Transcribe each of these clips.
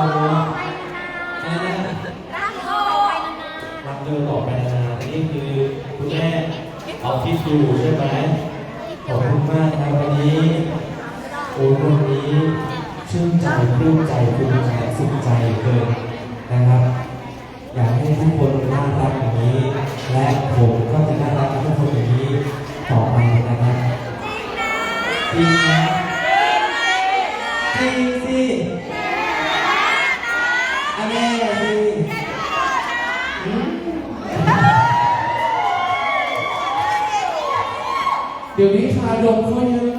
รักโตรักเธอต่อไปนานๆนี่คือคุณแม่เอาคิดอยู่ใช่ไหมขอบคุณมากครับวันนี้โอ้วันนี้ชื่นใจปลื้มใจภูมิใจสุขใจเกินนะครับ อยากให้ทุกคนน่ารักอย่างนี้ และผมก็จะน่ารักกับทุกคนอย่างนี้ต่อไปนะครับจริงนะจริงสิอันแน่สิอืม เดี๋ยวนี้คาดมเขาเยอะ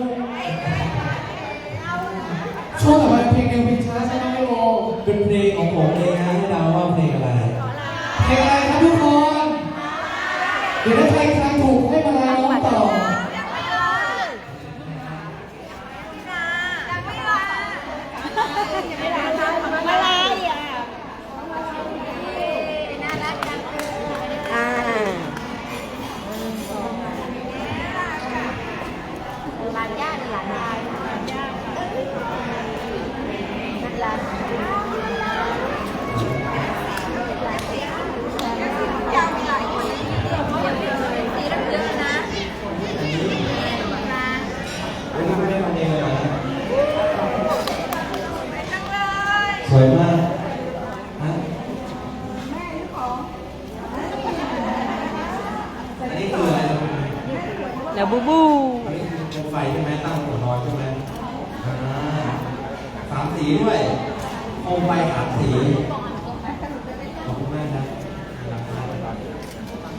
ช่วงต่อไปเพลงเร็วเพลงช้าใช่ไหมพี่โอเป็นเพลงของผมเองนะให้เดาว่าเพลงอะไร เพลงอะไรครับทุกคน เดี๋ยวถ้าใครทายถูกให้มาลาน้องต่อ มาลายอะน่ารักจังอ่าหลานย่าหลานยายหลานย่าหลานยาวหลายคนสีเยอะนะ วันนี้ไม่ได้มาเองเลยเหรอ จังเลย สวยมากฮะอันนี้คืออะไร แล้วบูบู อันนี้คือโคมไฟใช่ไหมตั้งหัวนอนใช่ไหมอ่า สีด้วยโคมไฟสามสีขอบคุณมากครับ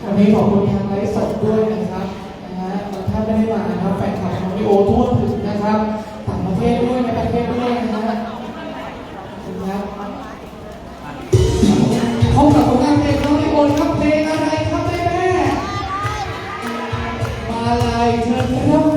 วันนี้ขอบคุณทางไลฟ์สดด้วยนะครับนะฮะถ้าไม่ได้มานะครับแฟนคลับของพี่โอทั่วถึงนะครับต่างประเทศด้วยในประเทศด้วยนะฮะขอบคุณครับพบกับผลงานเพลงของพี่โอครับเพลงอะไรครับแม่แม่มาลายเชิญรับฟังครับ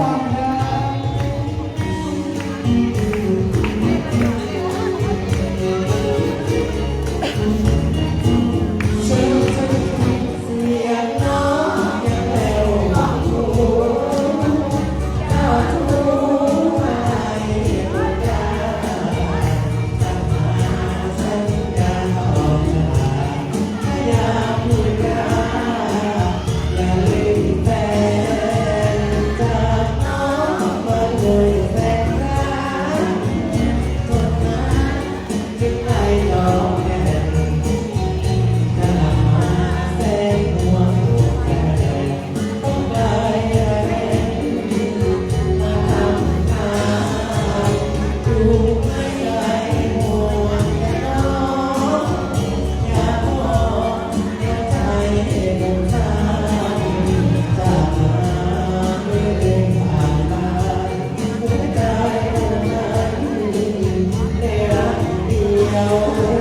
หั